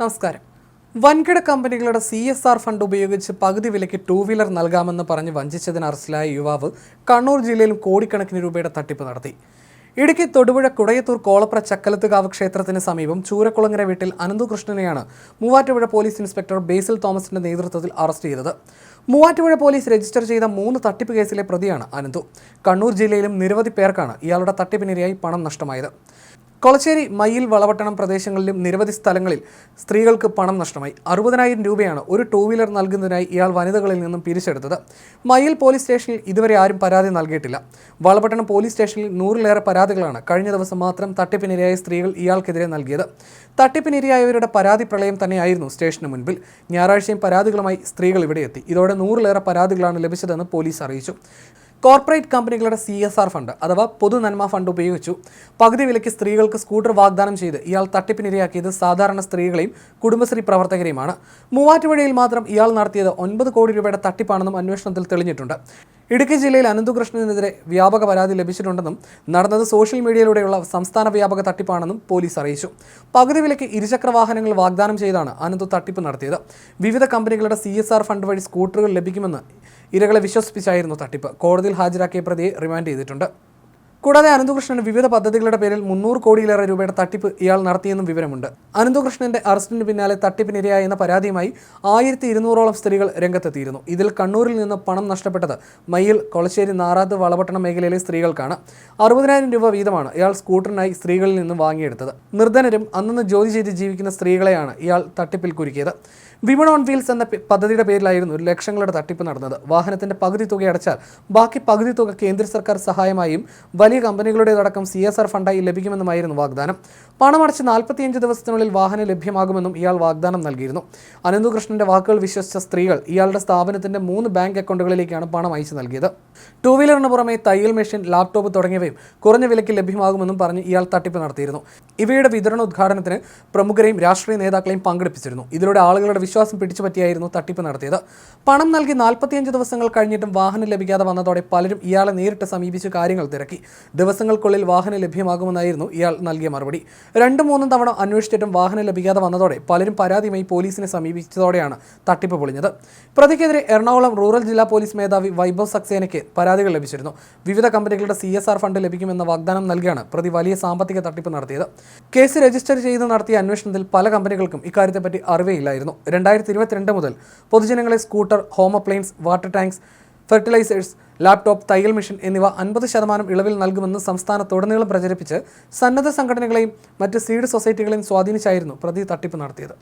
നമസ്കാരം. വൻകിട കമ്പനികളുടെ സി എസ് ആർ ഫണ്ട് ഉപയോഗിച്ച് പകുതി വിലയ്ക്ക് ടൂ വീലർ നൽകാമെന്ന് പറഞ്ഞ് വഞ്ചിച്ചതിന് അറസ്റ്റിലായ യുവാവ് കണ്ണൂർ ജില്ലയിലും കോടിക്കണക്കിന് രൂപയുടെ തട്ടിപ്പ് നടത്തി. ഇടുക്കി തൊടുപുഴ കുടയത്തൂർ കോളപ്ര ചക്കലത്തുകാവ് ക്ഷേത്രത്തിന് സമീപം ചൂരക്കുളങ്ങര വീട്ടിൽ അനന്തുകൃഷ്ണനെയാണ് മൂവാറ്റുപുഴ പോലീസ് ഇൻസ്പെക്ടർ ബേസിൽ തോമസിന്റെ നേതൃത്വത്തിൽ അറസ്റ്റ് ചെയ്തത്. മൂവാറ്റുപുഴ പോലീസ് രജിസ്റ്റർ ചെയ്ത മൂന്ന് തട്ടിപ്പ് കേസിലെ പ്രതിയാണ് അനന്തു. കണ്ണൂർ ജില്ലയിലും നിരവധി പേർക്കാണ് ഇയാളുടെ തട്ടിപ്പിനിരയായി പണം നഷ്ടമായത്. കൊളച്ചേരി മയിൽ വളവട്ടണം പ്രദേശങ്ങളിലും നിരവധി സ്ഥലങ്ങളിൽ സ്ത്രീകൾക്ക് പണം നഷ്ടമായി. അറുപതിനായിരം രൂപയാണ് ഒരു ടൂ വീലർ നൽകുന്നതിനായി ഇയാൾ വനിതകളിൽ നിന്നും പിരിച്ചെടുത്തത്. മയിൽ പോലീസ് സ്റ്റേഷനിൽ ഇതുവരെ ആരും പരാതി നൽകിയിട്ടില്ല. വളപട്ടണം പോലീസ് സ്റ്റേഷനിൽ നൂറിലേറെ പരാതികളാണ് കഴിഞ്ഞ ദിവസം മാത്രം തട്ടിപ്പിനിരയായ സ്ത്രീകൾ ഇയാൾക്കെതിരെ നൽകിയത്. തട്ടിപ്പിനിരയായവരുടെ പരാതി പ്രളയം തന്നെയായിരുന്നു സ്റ്റേഷന് മുൻപിൽ. ഞായറാഴ്ചയും പരാതികളുമായി സ്ത്രീകൾ ഇവിടെ എത്തി. ഇതോടെ നൂറിലേറെ പരാതികളാണ് ലഭിച്ചതെന്ന് പോലീസ് അറിയിച്ചു. കോർപ്പറേറ്റ് കമ്പനികളുടെ സി എസ് ആർ ഫണ്ട് അഥവാ പൊതു നന്മ ഫണ്ട് ഉപയോഗിച്ചു. പകുതി വിലയ്ക്ക് സ്ത്രീകൾക്ക് സ്കൂട്ടർ വാഗ്ദാനം ചെയ്ത് ഇയാൾ തട്ടിപ്പിനിരയാക്കിയത് സാധാരണ സ്ത്രീകളെയും കുടുംബശ്രീ പ്രവർത്തകരെയുമാണ്. മൂവാറ്റുപുഴയിൽ മാത്രം ഇയാൾ നടത്തിയത് ഒൻപത് കോടി രൂപയുടെ തട്ടിപ്പാണെന്നും അന്വേഷണത്തിൽ തെളിഞ്ഞിട്ടുണ്ട്. ഇടുക്കി ജില്ലയിൽ അനന്തകൃഷ്ണനെതിരെ വ്യാപക പരാതി ലഭിച്ചിട്ടുണ്ടെന്നും നടന്നത് സോഷ്യൽ മീഡിയയിലൂടെയുള്ള സംസ്ഥാന വ്യാപക തട്ടിപ്പാണെന്നും പോലീസ് അറിയിച്ചു. പകുതി വിലയ്ക്ക് ഇരുചക്ര വാഹനങ്ങൾ വാഗ്ദാനം ചെയ്താണ് അനന്തു തട്ടിപ്പ് നടത്തിയത്. വിവിധ കമ്പനികളുടെ സി ഫണ്ട് വഴി സ്കൂട്ടറുകൾ ലഭിക്കുമെന്ന് ഇരകളെ വിശ്വസിപ്പിച്ചായിരുന്നു തട്ടിപ്പ്. കോടതിയിൽ ഹാജരാക്കിയ പ്രതിയെ റിമാൻഡ് ചെയ്തിട്ടുണ്ട്. കൂടാതെ അനന്തകൃഷ്ണൻ വിവിധ പദ്ധതികളുടെ പേരിൽ മുന്നൂറ് കോടിയിലേറെ രൂപയുടെ തട്ടിപ്പ് ഇയാൾ നടത്തിയെന്നും വിവരമുണ്ട്. അനന്തകൃഷ്ണന്റെ അറസ്റ്റിന് പിന്നാലെ തട്ടിപ്പിനിരയായെന്ന പരാതിയുമായി ആയിരത്തി ഇരുന്നൂറോളം സ്ത്രീകൾ രംഗത്തെത്തിയിരുന്നു. ഇതിൽ കണ്ണൂരിൽ നിന്ന് പണം നഷ്ടപ്പെട്ടത് മയ്യിൽ കൊളശ്ശേരി നാറാത്ത് വളപട്ടണം മേഖലയിലെ സ്ത്രീകൾക്കാണ്. അറുപതിനായിരം രൂപ വീതമാണ് ഇയാൾ സ്കൂട്ടറിനായി സ്ത്രീകളിൽ നിന്ന് വാങ്ങിയെടുത്തത്. നിർധനരും അന്നന്ന് ജോലി ചെയ്ത് ജീവിക്കുന്ന സ്ത്രീകളെയാണ് ഇയാൾ തട്ടിപ്പിൽ കുരുക്കിയത്. വിമൺ ഓൺ വീൽസ് എന്ന പദ്ധതിയുടെ പേരിലായിരുന്നു ലക്ഷങ്ങളുടെ തട്ടിപ്പ് നടന്നത്. വാഹനത്തിന്റെ പകുതി തുക അടച്ചാൽ ബാക്കി പകുതി തുക കേന്ദ്ര സർക്കാർ സഹായമായും വലിയ കമ്പനികളുടേതടക്കം സി എസ് ആർ ഫണ്ടായി ലഭിക്കുമെന്നുമായിരുന്നു വാഗ്ദാനം. പണമടച്ച് നാൽപ്പത്തിയഞ്ച് ദിവസത്തിനുള്ളിൽ വാഹനം ലഭ്യമാകുമെന്നും ഇയാൾ വാഗ്ദാനം നൽകിയിരുന്നു. അനന്തുകൃഷ്ണന്റെ വാക്കുകൾ വിശ്വസിച്ച സ്ത്രീകൾ ഇയാളുടെ സ്ഥാപനത്തിന്റെ മൂന്ന് ബാങ്ക് അക്കൗണ്ടുകളിലേക്കാണ് പണം അയച്ചു നൽകിയത്. ടൂ വീലറിന് പുറമെ തയ്യൽ മെഷീൻ ലാപ്ടോപ്പ് തുടങ്ങിയവയും കുറഞ്ഞ വിലയ്ക്ക് ലഭ്യമാകുമെന്നും പറഞ്ഞ് ഇയാൾ തട്ടിപ്പ് നടത്തിയിരുന്നു. ഇവയുടെ വിതരണ ഉദ്ഘാടനത്തിന് പ്രമുഖരെയും രാഷ്ട്രീയ നേതാക്കളെയും പങ്കെടുപ്പിച്ചിരുന്നു. ഇതിലൂടെ ആളുകളുടെ വിശ്വാസം പിടിച്ചുപറ്റിയായിരുന്നു തട്ടിപ്പ് നടത്തിയത്. പണം നൽകി നാൽപ്പത്തിയഞ്ച് ദിവസങ്ങൾ കഴിഞ്ഞിട്ടും വാഹനം ലഭിക്കാതെ വന്നതോടെ പലരും ഇയാളെ നേരിട്ട് സമീപിച്ച് കാര്യങ്ങൾ തിരക്കി. ദിവസങ്ങൾക്കുള്ളിൽ വാഹനം ലഭ്യമാകുമെന്നായിരുന്നു ഇയാൾ നൽകിയ മറുപടി. രണ്ടും മൂന്നും തവണ അന്വേഷിച്ചിട്ടും വാഹനം ലഭിക്കാതെ വന്നതോടെ പലരും പരാതിയുമായി പോലീസിനെ സമീപിച്ചതോടെയാണ് തട്ടിപ്പ് പൊളിഞ്ഞത്. പ്രതിക്കെതിരെ എറണാകുളം റൂറൽ ജില്ലാ പോലീസ് മേധാവി വൈഭവ് സക്സേനയ്ക്ക് പരാതികൾ ലഭിച്ചിരുന്നു. വിവിധ കമ്പനികളുടെ സി ഫണ്ട് ലഭിക്കുമെന്ന വാഗ്ദാനം നൽകിയാണ് പ്രതി വലിയ സാമ്പത്തിക തട്ടിപ്പ് നടത്തിയത്. കേസ് രജിസ്റ്റർ ചെയ്ത് നടത്തിയ അന്വേഷണത്തിൽ പല കമ്പനികൾക്കും ഇക്കാര്യത്തെപ്പറ്റി അറിവേയില്ലായിരുന്നു രണ്ടായിരത്തി ഇരുപത്തിരണ്ട് മുതൽ പൊതുജനങ്ങളെ scooter home appliance water tanks fertilisers laptop തയ്യൽ മെഷീൻ എന്നിവ അൻപത് ശതമാനം ഇളവിൽ നൽകുമെന്ന് സംസ്ഥാനത്തുടനീളം പ്രചരിപ്പിച്ച് സന്നദ്ധ സംഘടനകളെയും മറ്റ് സീഡ് സൊസൈറ്റികളെയും സ്വാധീനിച്ചായിരുന്നു പ്രതി തട്ടിപ്പ് നടത്തിയത്.